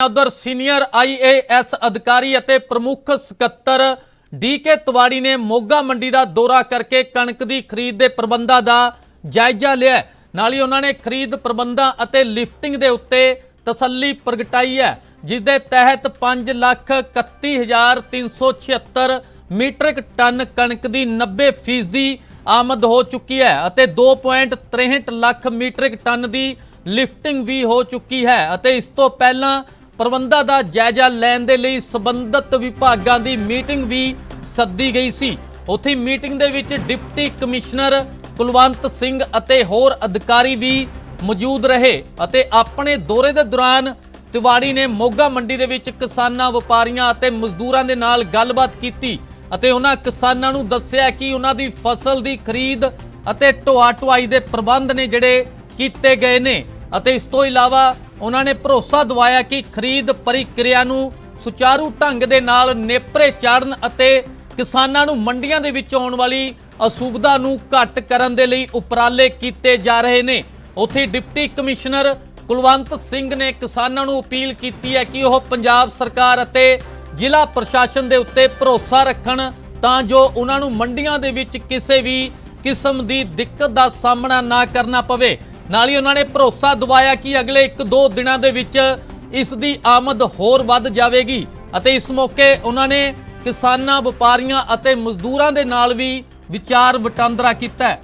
ਉਧਰ senior IAS ਅਧਿਕਾਰੀ ਅਤੇ ਪ੍ਰਮੁੱਖ ਸਕੱਤਰ ਡੀਕੇ ਤਿਵਾੜੀ ਨੇ ਮੋਗਾ ਮੰਡੀ ਦਾ ਦੌਰਾ ਕਰਕੇ ਕਣਕ ਦੀ ਖਰੀਦ ਦੇ ਪ੍ਰਬੰਧਾਂ ਦਾ ਜਾਇਜ਼ਾ ਲਿਆ ਨਾਲ ਹੀ ਉਹਨਾਂ ਨੇ ਖਰੀਦ ਪ੍ਰਬੰਧਾਂ ਅਤੇ ਲਿਫਟਿੰਗ ਦੇ ਉੱਤੇ ਤਸੱਲੀ ਪ੍ਰਗਟਾਈ ਹੈ, ਜਿਸ ਦੇ ਤਹਿਤ 531376 ਮੀਟ੍ਰਿਕ ਟਨ ਕਣਕ ਦੀ 90% ਫੀਸਦੀ ਆਮਦ ਹੋ ਚੁੱਕੀ ਹੈ ਅਤੇ 2.63 ਲੱਖ ਮੀਟ੍ਰਿਕ ਟਨ ਦੀ ਲਿਫਟਿੰਗ ਵੀ ਹੋ ਚੁੱਕੀ ਹੈ ਅਤੇ ਇਸ ਤੋਂ ਪਹਿਲਾਂ ਪ੍ਰਬੰਧਾਂ ਦਾ ਜਾਇਜ਼ਾ ਲੈਣ ਦੇ ਲਈ ਸਬੰਧਤ ਵਿਭਾਗਾਂ ਦੀ ਮੀਟਿੰਗ ਵੀ ਸੱਦੀ ਗਈ ਸੀ। ਉੱਥੇ ਮੀਟਿੰਗ ਦੇ ਵਿੱਚ ਡਿਪਟੀ ਕਮਿਸ਼ਨਰ ਕੁਲਵੰਤ ਸਿੰਘ ਅਤੇ ਹੋਰ ਅਧਿਕਾਰੀ ਵੀ ਮੌਜੂਦ ਰਹੇ ਅਤੇ ਆਪਣੇ ਦੌਰੇ ਦੇ ਦੌਰਾਨ ਤਿਵਾੜੀ ਨੇ ਮੋਗਾ ਮੰਡੀ ਦੇ ਵਿੱਚ ਕਿਸਾਨਾਂ, ਵਪਾਰੀਆਂ ਅਤੇ ਮਜ਼ਦੂਰਾਂ ਦੇ ਨਾਲ ਗੱਲਬਾਤ ਕੀਤੀ ਅਤੇ ਉਹਨਾਂ ਕਿਸਾਨਾਂ ਨੂੰ ਦੱਸਿਆ ਕਿ ਉਹਨਾਂ ਦੀ ਫਸਲ ਦੀ ਖਰੀਦ ਅਤੇ ਢੋਆ ਢੁਆਈ ਦੇ ਪ੍ਰਬੰਧ ਨੇ ਜਿਹੜੇ ਕੀਤੇ ਗਏ ਨੇ ਅਤੇ ਇਸ ਤੋਂ ਇਲਾਵਾ ਉਹਨਾਂ ਨੇ ਭਰੋਸਾ ਦਿਵਾਇਆ ਕਿ ਖਰੀਦ ਪ੍ਰਕਿਰਿਆ ਨੂੰ ਸੁਚਾਰੂ ਢੰਗ ਦੇ ਨਾਲ ਨੇਪਰੇ ਚਾੜਨ ਅਤੇ ਕਿਸਾਨਾਂ ਨੂੰ ਮੰਡੀਆਂ ਦੇ ਵਿੱਚ ਆਉਣ ਵਾਲੀ ਅਸੁਵਿਧਾ ਨੂੰ ਘੱਟ ਕਰਨ ਦੇ ਲਈ ਉਪਰਾਲੇ ਕੀਤੇ ਜਾ ਰਹੇ ਨੇ। ਉੱਥੇ ਡਿਪਟੀ ਕਮਿਸ਼ਨਰ ਕੁਲਵੰਤ ਸਿੰਘ ਨੇ ਕਿਸਾਨਾਂ ਨੂੰ ਅਪੀਲ ਕੀਤੀ ਹੈ ਕਿ ਉਹ ਪੰਜਾਬ ਸਰਕਾਰ ਅਤੇ ਜ਼ਿਲ੍ਹਾ ਪ੍ਰਸ਼ਾਸਨ ਦੇ ਉੱਤੇ ਭਰੋਸਾ ਰੱਖਣ ਤਾਂ ਜੋ ਉਹਨਾਂ ਨੂੰ ਮੰਡੀਆਂ ਦੇ ਵਿੱਚ ਕਿਸੇ ਵੀ ਕਿਸਮ ਦੀ ਦਿੱਕਤ ਦਾ ਸਾਹਮਣਾ ਨਾ ਕਰਨਾ ਪਵੇ। ਨਾਲ ਹੀ ਉਹਨਾਂ ਨੇ ਭਰੋਸਾ ਦਿਵਾਇਆ ਕਿ ਅਗਲੇ 1-2 ਦਿਨਾਂ ਦੇ ਵਿੱਚ ਇਸ ਦੀ ਆਮਦ ਹੋਰ ਵੱਧ ਜਾਵੇਗੀ ਅਤੇ ਇਸ ਮੌਕੇ ਉਹਨਾਂ ਨੇ ਕਿਸਾਨਾਂ, ਵਪਾਰੀਆਂ ਅਤੇ ਮਜ਼ਦੂਰਾਂ ਦੇ ਨਾਲ ਵੀ ਵਿਚਾਰ ਵਟਾਂਦਰਾ ਕੀਤਾ